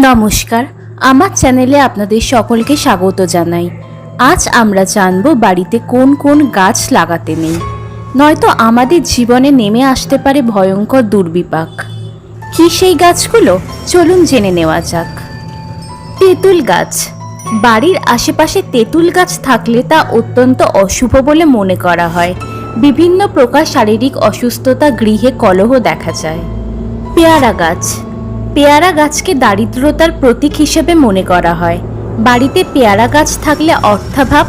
নমস্কার, আমার চ্যানেলে আপনাদের সকলকে স্বাগত জানাই। আজ আমরা জানব বাড়িতে কোন কোন গাছ লাগাতে নেই। নয়তো আমাদের জীবনে নেমে আসতে পারে ভয়ঙ্কর দুর্বিপাক। কি সেই গাছগুলো? চলুন জেনে নেওয়া যাক। তেঁতুল গাছ। বাড়ির আশেপাশে তেঁতুল গাছ থাকলে তা অত্যন্ত অশুভ বলে মনে করা হয়। বিভিন্ন প্রকার শারীরিক অসুস্থতা গৃহে কলহ দেখা যায়। পেয়ারা গাছ। পেয়ারা গাছকে দারিদ্রতার প্রতীক হিসেবে মনে করা হয়। বাড়িতে পেয়ারা গাছ থাকলে অর্থাভাব,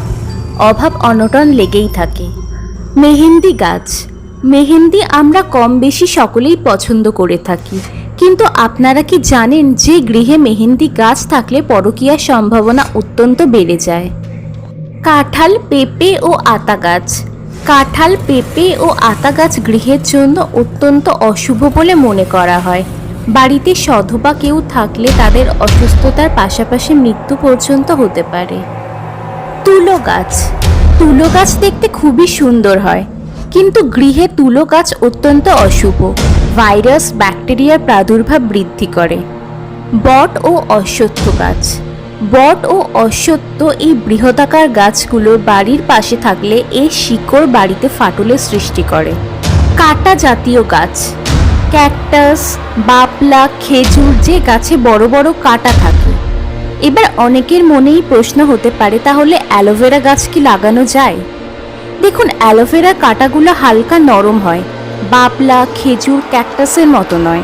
অভাব অনটন লেগেই থাকে। মেহেন্দি গাছ। মেহেন্দি আমরা কম বেশি সকলেই পছন্দ করে থাকি। কিন্তু আপনারা কি জানেন যে গৃহে মেহেন্দি গাছ থাকলে পরকীয়ার সম্ভাবনা অত্যন্ত বেড়ে যায়? কাঁঠাল, পেঁপে ও আতা গাছ। কাঁঠাল, পেঁপে ও আতা গাছ গৃহের জন্য অত্যন্ত অশুভ বলে মনে করা হয়। বাড়িতে সধবা কেউ থাকলে তাদের অসুস্থতার পাশাপাশি মৃত্যু পর্যন্ত হতে পারে। তুলো গাছ। তুলো গাছ দেখতে খুবই সুন্দর হয়, কিন্তু গৃহে তুলো গাছ অত্যন্ত অশুভ। ভাইরাস, ব্যাকটেরিয়ার প্রাদুর্ভাব বৃদ্ধি করে। বট ও অশ্বত্থ গাছ। বট ও অশ্বত্থ এই বৃহদাকার গাছগুলো বাড়ির পাশে থাকলে এর শিকড় বাড়িতে ফাটলের সৃষ্টি করে। কাটা জাতীয় গাছ। ক্যাকটাস বাপলা খেজুর যে গাছে বড় বড় কাটা থাকে। এবার অনেকের মনেই প্রশ্ন হতে পারে, তাহলে অ্যালোভেরা গাছ কি লাগানো যায়? দেখুন, অ্যালোভেরা কাটাগুলো হালকা নরম হয় বাপলা খেজুর, ক্যাকটাসের মতো নয়,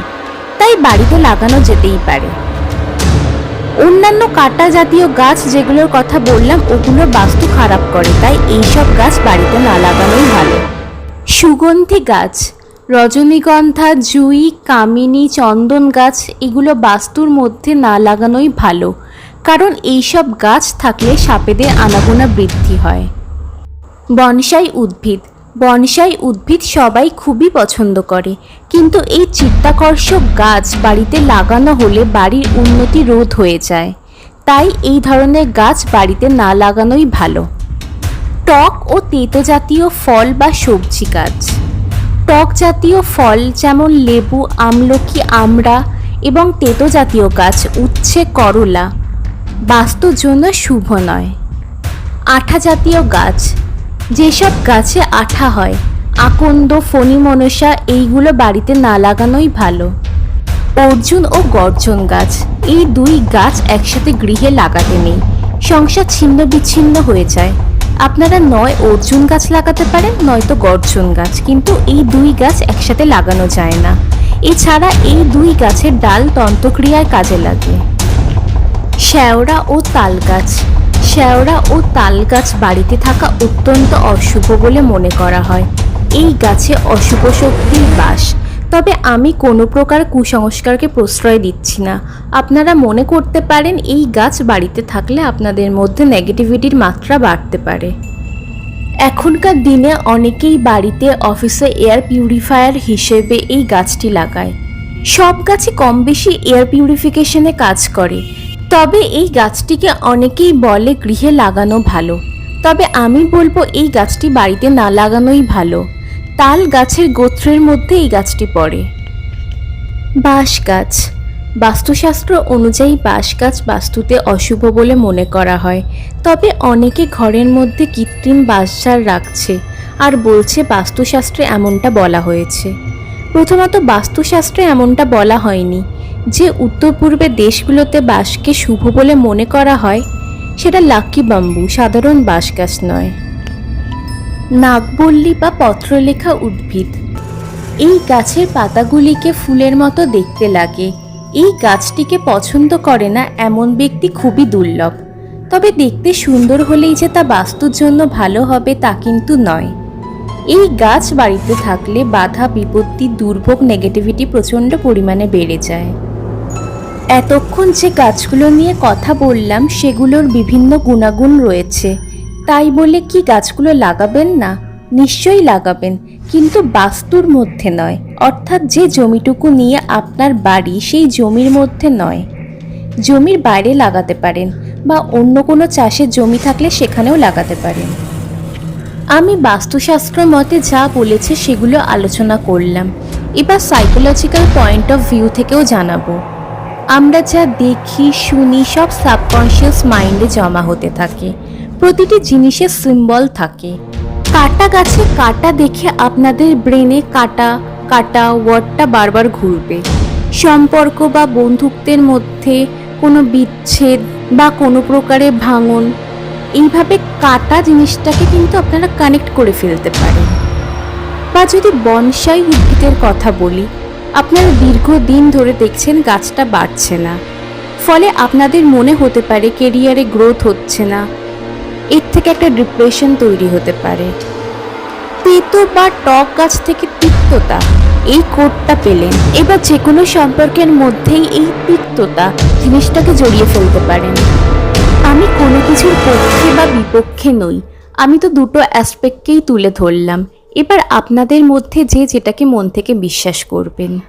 তাই বাড়িতে লাগানো যেতেই পারে। অন্যান্য কাটা জাতীয় গাছ যেগুলোর কথা বললাম, ওগুলো বাস্তু খারাপ করে, তাই এইসব গাছ বাড়িতে না লাগানোই ভালো। সুগন্ধি গাছ রজনীগন্ধা, জুই, কামিনী চন্দন গাছ এগুলো বাস্তুর মধ্যে না লাগানোই ভালো। কারণ এইসব গাছ থাকলে সাপেদের আনাগোনা বৃদ্ধি হয়। বনসাই উদ্ভিদ। বনসাই উদ্ভিদ সবাই খুবই পছন্দ করে। কিন্তু এই চিত্তাকর্ষক গাছ বাড়িতে লাগানো হলে বাড়ির উন্নতি রোধ হয়ে যায়। তাই এই ধরনের গাছ বাড়িতে না লাগানোই ভালো। টক ও তেতো জাতীয় ফল বা সবজি গাছ। টক জাতীয় ফল যেমন লেবু, আমলকি, আমড়া এবং তেতো জাতীয় গাছ, উচ্ছে, করলা। বাস্তুর জন্য শুভ নয়। আঠা জাতীয় গাছ। যেসব গাছে আঠা হয়, আকন্দ, ফণি, মনসা এইগুলো বাড়িতে না লাগানোই ভালো। অর্জুন ও গর্জন গাছ। এই দুই গাছ একসাথে গৃহে লাগাতে নেই। সংসার ছিন্ন বিচ্ছিন্ন হয়ে যায়। আপনারা নয় অর্জুন গাছ লাগাতে পারেন, নয়তো গর্জন গাছ, কিন্তু এই দুই গাছ একসাথে লাগানো যায় না। এছাড়া এই দুই গাছের ডাল তন্ত্রক্রিয়ায় কাজে লাগে। শ্যাওড়া ও তাল গাছ। শ্যাওড়া ও তাল গাছ বাড়িতে থাকা অত্যন্ত অশুভ বলে মনে করা হয়। এই গাছে অশুভ শক্তির বাস। তবে আমি কোনো প্রকার কুসংস্কারকে প্রশ্রয় দিচ্ছি না। আপনারা মনে করতে পারেন এই গাছ বাড়িতে থাকলে আপনাদের মধ্যে নেগেটিভিটির মাত্রা বাড়তে পারে। এখনকার দিনে অনেকেই বাড়িতে অফিসে এয়ার পিউরিফায়ার হিসেবে এই গাছটি লাগায়। সব গাছই কম বেশি এয়ার পিউরিফিকেশনে কাজ করে। তবে এই গাছটিকে অনেকেই বলে গৃহে লাগানো ভালো। তবে আমি বলব এই গাছটি বাড়িতে না লাগানোই ভালো। তাল গাছের গোত্রের মধ্যে এই গাছটি পড়ে। বাঁশ গাছ। বাস্তুশাস্ত্র অনুযায়ী বাঁশ গাছ বাস্তুতে অশুভ বলে মনে করা হয়। তবে অনেকে ঘরের মধ্যে কৃত্রিম বাঁশঝাড় রাখছে আর বলছে বাস্তুশাস্ত্রে এমনটা বলা হয়েছে। প্রথমত বাস্তুশাস্ত্রে এমনটা বলা হয়নি। যে উত্তর পূর্বের দেশগুলোতে বাঁশকে শুভ বলে মনে করা হয়, সেটা লাক্কি বাম্বু, সাধারণ বাঁশ গাছ নয়। নাগবল্লী বা পত্রলেখা উদ্ভিদ। এই গাছের পাতাগুলিকে ফুলের মতো দেখতে লাগে। এই গাছটিকে পছন্দ করে না এমন ব্যক্তি খুবই দুর্লভ। তবে দেখতে সুন্দর হলেই যে তা বাস্তুর জন্য ভালো হবে তা কিন্তু নয়। এই গাছ বাড়িতে থাকলে বাধা, বিপত্তি, দুর্ভোগ নেগেটিভিটি প্রচণ্ড পরিমাণে বেড়ে যায়। এতক্ষণ যে গাছগুলো নিয়ে কথা বললাম, সেগুলোর বিভিন্ন গুণাগুণ রয়েছে। তাই বলে কি গাছগুলো লাগাবেন না? নিশ্চয়ই লাগাবেন, কিন্তু বাস্তুর মধ্যে নয়। অর্থাৎ যে জমিটুকু নিয়ে আপনার বাড়ি, সেই জমির মধ্যে নয়। জমির বাইরে লাগাতে পারেন বা অন্য কোনো চাষের জমি থাকলে সেখানেও লাগাতে পারেন। আমি বাস্তুশাস্ত্র মতে যা বলেছে সেগুলো আলোচনা করলাম। এবার সাইকোলজিক্যাল পয়েন্ট অফ ভিউ থেকেও জানাব। আমরা যা দেখি, শুনি, সব সাবকনশিয়াস মাইন্ডে জমা হতে থাকে। প্রতিটি জিনিসের সিম্বল থাকে। কাটা গাছে কাটা দেখে আপনাদের ব্রেনে কাটা কাটা ওয়ার্ডটা বারবার ঘুরবে। সম্পর্ক বা বন্ধুত্বের মধ্যে কোনো বিচ্ছেদ বা কোনো প্রকারের ভাঙন, এইভাবে কাটা জিনিসটাকে কিন্তু আপনারা কানেক্ট করে ফেলতে পারেন। বা যদি বনসাই উদ্ভিদের কথা বলি, আপনারা দীর্ঘদিন ধরে দেখছেন গাছটা বাড়ছে না। ফলে আপনাদের মনে হতে পারে কেরিয়ারে গ্রোথ হচ্ছে না। এর থেকে একটা ডিপ্রেশন তৈরি হতে পারে। তেতো বা টক গাছ থেকে তিক্ততা, এই কোডটা পেলেন। এবার যে কোনো সম্পর্কের মধ্যেই এই তিক্ততা জিনিসটাকে জড়িয়ে ফেলতে পারেন। আমি কোনো কিছুর পক্ষে বা বিপক্ষে নই। আমি তো দুটো অ্যাসপেক্টকেই তুলে ধরলাম। এবার আপনাদের মধ্যে যে যেটাকে মন থেকে বিশ্বাস করবেন।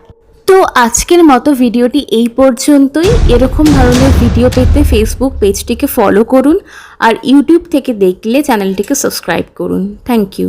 তো আজকের মতো ভিডিওটি এই পর্যন্তই। এরকম ধরনের ভিডিও পেতে ফেসবুক পেজটিকে ফলো করুন আর ইউটিউব থেকে দেখলে চ্যানেলটিকে সাবস্ক্রাইব করুন। Thank you